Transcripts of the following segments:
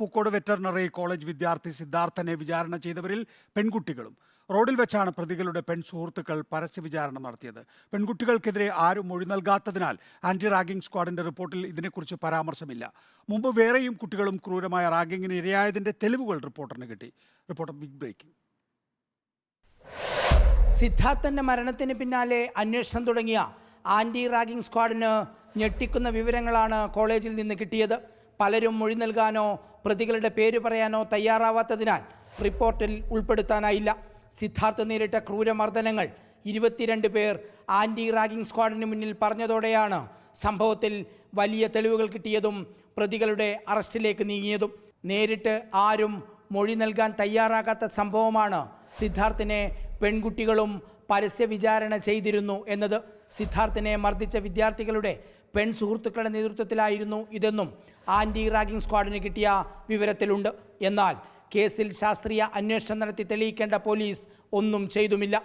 Pookode veterinary college വിദ്യാർത്ഥി സിദ്ധാർത്ഥനെ വിചാരണ ചെയ്തവരിൽ പെൺകുട്ടികളും. റോഡിൽ വെച്ചാണ് പ്രതികളുടെ പെൺ സുഹൃത്തുക്കൾ പരസ്യ വിചാരണ നടത്തിയത്. പെൺകുട്ടികൾക്കെതിരെ ആരും മൊഴി നൽകാത്തതിനാൽ ആന്റി റാഗിംഗ് സ്ക്വാഡിന്റെ റിപ്പോർട്ടിൽ ഇതിനെക്കുറിച്ച് പരാമർശമില്ല. മുമ്പ് വേറെയും കുട്ടികളും ക്രൂരമായ റാഗിങ്ങിന് ഇരയായതിന്റെ തെളിവുകൾ റിപ്പോർട്ടറിന് കിട്ടി. Reporter big breaking. സിദ്ധാർത്ഥന്റെ മരണത്തിന് പിന്നാലെ അന്വേഷണം തുടങ്ങിയ ആന്റി റാഗിംഗ് സ്ക്വാഡിന് ഞെട്ടിക്കുന്ന വിവരങ്ങളാണ് കോളേജിൽ നിന്ന് കിട്ടിയത്. പലരും മൊഴി നൽകാനോ പ്രതികളുടെ പേര് പറയാനോ തയ്യാറാവാത്തതിനാൽ റിപ്പോർട്ടിൽ ഉൾപ്പെടുത്താനായില്ല. സിദ്ധാർത്ഥ് നേരിട്ട ക്രൂരമർദ്ദനങ്ങൾ ഇരുപത്തിരണ്ട് പേർ ആന്റി റാഗിംഗ് സ്ക്വാഡിന് മുന്നിൽ പറഞ്ഞതോടെയാണ് സംഭവത്തിൽ വലിയ തെളിവുകൾ കിട്ടിയതും പ്രതികളുടെ അറസ്റ്റിലേക്ക് നീങ്ങിയതും. നേരിട്ട് ആരും മൊഴി നൽകാൻ തയ്യാറാകാത്ത സംഭവമാണ് സിദ്ധാർത്ഥിനെ പെൺകുട്ടികളും പരസ്യ വിചാരണ ചെയ്തിരുന്നു എന്നത്. സിദ്ധാർത്ഥിനെ മർദ്ദിച്ച വിദ്യാർത്ഥികളുടെ പെൺ സുഹൃത്തുക്കളുടെ നേതൃത്വത്തിലായിരുന്നു ഇതെന്നും ആന്റി റാഗിംഗ് സ്ക്വാഡിന് കിട്ടിയ വിവരത്തിലുണ്ട്. എന്നാൽ കേസിൽ ശാസ്ത്രീയ അന്വേഷണം നടത്തി തെളിയിക്കേണ്ട പോലീസ് ഒന്നും ചെയ്തുമില്ല.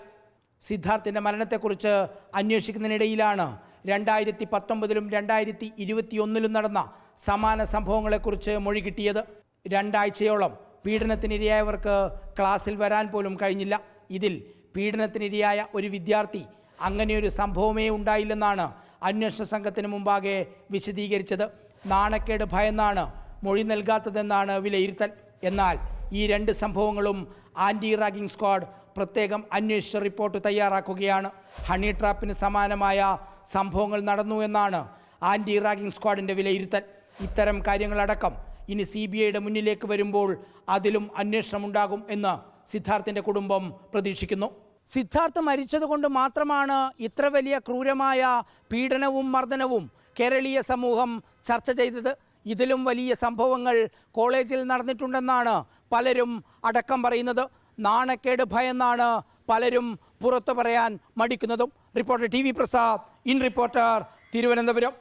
സിദ്ധാർത്ഥിന്റെ മരണത്തെക്കുറിച്ച് അന്വേഷിക്കുന്നതിനിടയിലാണ് രണ്ടായിരത്തി പത്തൊമ്പതിലും രണ്ടായിരത്തി ഇരുപത്തിയൊന്നിലും നടന്ന സമാന സംഭവങ്ങളെക്കുറിച്ച് മൊഴി കിട്ടിയത്. രണ്ടാഴ്ചയോളം പീഡനത്തിനിരയായവർക്ക് ക്ലാസ്സിൽ വരാൻ പോലും കഴിഞ്ഞില്ല. ഇതിൽ പീഡനത്തിനിരയായ ഒരു വിദ്യാർത്ഥി അങ്ങനെയൊരു സംഭവമേ ഉണ്ടായില്ലെന്നാണ് അന്വേഷണ സംഘത്തിന് മുമ്പാകെ വിശദീകരിച്ചത്. നാണക്കേട് ഭയന്നാണ് മൊഴി നൽകാത്തതെന്നാണ് വിലയിരുത്തൽ. എന്നാൽ ഈ രണ്ട് സംഭവങ്ങളും ആന്റി റാഗിംഗ് സ്ക്വാഡ് പ്രത്യേകം അന്വേഷിച്ച റിപ്പോർട്ട് തയ്യാറാക്കുകയാണ്. ഹണി ട്രാപ്പിന് സമാനമായ സംഭവങ്ങൾ നടന്നു എന്നാണ് ആന്റി റാഗിംഗ് സ്ക്വാഡിന്റെ വിലയിരുത്തൽ. ഇത്തരം കാര്യങ്ങളടക്കം ഇനി സി ബി ഐയുടെ മുന്നിലേക്ക് വരുമ്പോൾ അതിലും അന്വേഷണമുണ്ടാകും എന്ന് സിദ്ധാർത്ഥിന്റെ കുടുംബം പ്രതീക്ഷിക്കുന്നു. സിദ്ധാർത്ഥ് മരിച്ചതുകൊണ്ട് മാത്രമാണ് ഇത്ര വലിയ ക്രൂരമായ പീഡനവും മർദ്ദനവും കേരളീയ സമൂഹം ചർച്ച ചെയ്തത്. ഇതിലും വലിയ സംഭവങ്ങൾ കോളേജിൽ നടന്നിട്ടുണ്ടെന്നാണ് പലരും അടക്കം പറയുന്നത്. നാണക്കേട് ഭയന്നാണ് പലരും പുറത്തു പറയാൻ മടിക്കുന്നതും. Reporter T V Prasad in reporter Thiruvananthapuram.